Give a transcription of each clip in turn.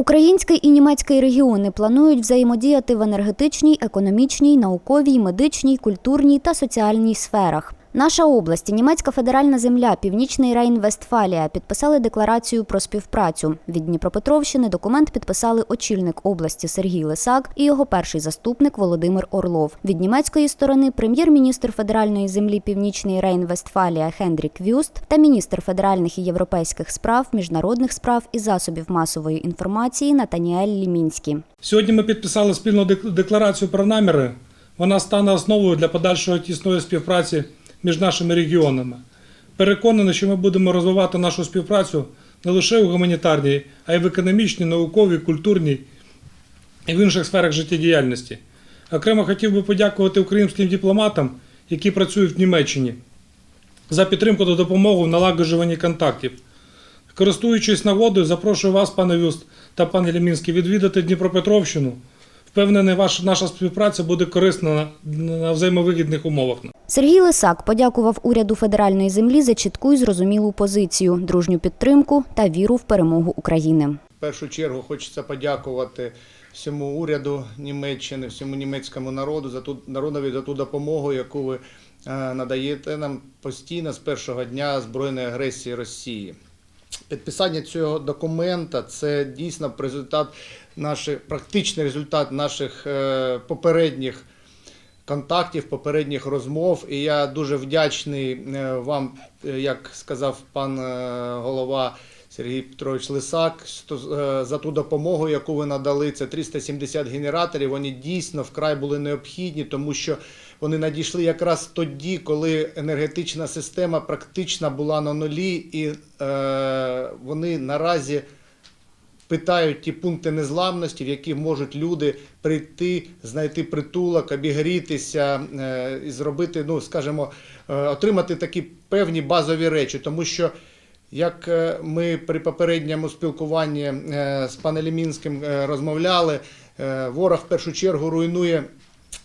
Український і німецький регіони планують взаємодіяти в енергетичній, економічній, науковій, медичній, культурній та соціальній сферах. Наша область німецька федеральна земля Північний Рейн-Вестфалія підписали декларацію про співпрацю. Від Дніпропетровщини документ підписали очільник області Сергій Лисак і його перший заступник Володимир Орлов. Від німецької сторони прем'єр-міністр федеральної землі Північний Рейн-Вестфалія Хендрік Вюст та міністр федеральних і європейських справ, міжнародних справ і засобів масової інформації Натаніель Лімінський. Сьогодні ми підписали спільну дек- декларацію про наміри. Вона стане основою для подальшої тісної співпраці між нашими регіонами. Переконаний, що ми будемо розвивати нашу співпрацю не лише у гуманітарній, а й в економічній, науковій, культурній і в інших сферах життєдіяльності. Окремо хотів би подякувати українським дипломатам, які працюють в Німеччині, за підтримку та допомогу в налагоджуванні контактів. Користуючись нагодою, запрошую вас, пане Вюст та пане Лімінський, відвідати Дніпропетровщину. Впевнений, наша співпраця буде корисна на, на взаємовигідних умовах. Сергій Лисак подякував уряду федеральної землі за чітку і зрозумілу позицію, дружню підтримку та віру в перемогу України. В першу чергу хочеться подякувати всьому уряду Німеччини, всьому німецькому народу за ту народові за ту допомогу, яку ви е, надаєте нам постійно з першого дня збройної агресії Росії. Підписання цього документа це дійсно результат наших практичний результат наших е, попередніх контактів, попередніх розмов. І я дуже вдячний е, вам, е, як сказав пан е, голова Сергій Петрович Лисак, за ту допомогу, яку ви надали. Це 370 генераторів. Вони дійсно вкрай були необхідні, тому що вони надійшли якраз тоді, коли енергетична система практично була на нулі, і е, вони наразі питають ті пункти незламності, в які можуть люди прийти, знайти притулок, обігрітися е, і зробити, ну скажімо, е, отримати такі певні базові речі, тому що. Як е, ми при попередньому спілкуванні з панелі Лімінським е, розмовляли, ворог в першу чергу руйнує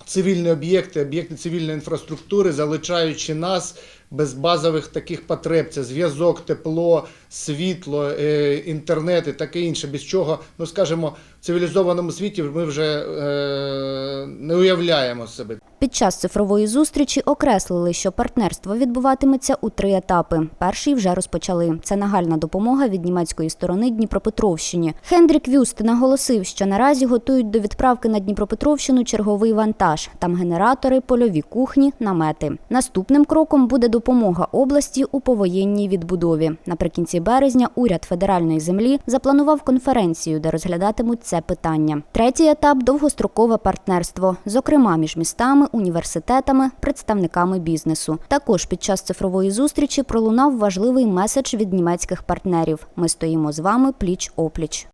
цивільні об'єкти, об'єкти цивільної інфраструктури, залишаючи нас без базових таких потреб. Це зв'язок, тепло, світло, е, інтернет і таке інше, без чого, ну скажімо, в цивілізованому світі ми вже е, не уявляємо себе. Під час цифрової зустрічі окреслили, що партнерство відбуватиметься у три етапи. Перший вже розпочали. Це нагальна допомога від німецької сторони Дніпропетровщині. Хендрік Вюст наголосив, що наразі готують до відправки на Дніпропетровщину черговий вантаж. Там генератори, польові кухні, намети. Наступним кроком буде допомога області у повоєнній відбудові. Наприкінці березня уряд федеральної землі запланував конференцію, де розглядатимуть це питання. Третій етап довгострокове партнерство, зокрема між містами, університетами, представниками бізнесу. Також під час цифрової зустрічі пролунав важливий меседж від німецьких партнерів: ми стоїмо з вами пліч опліч.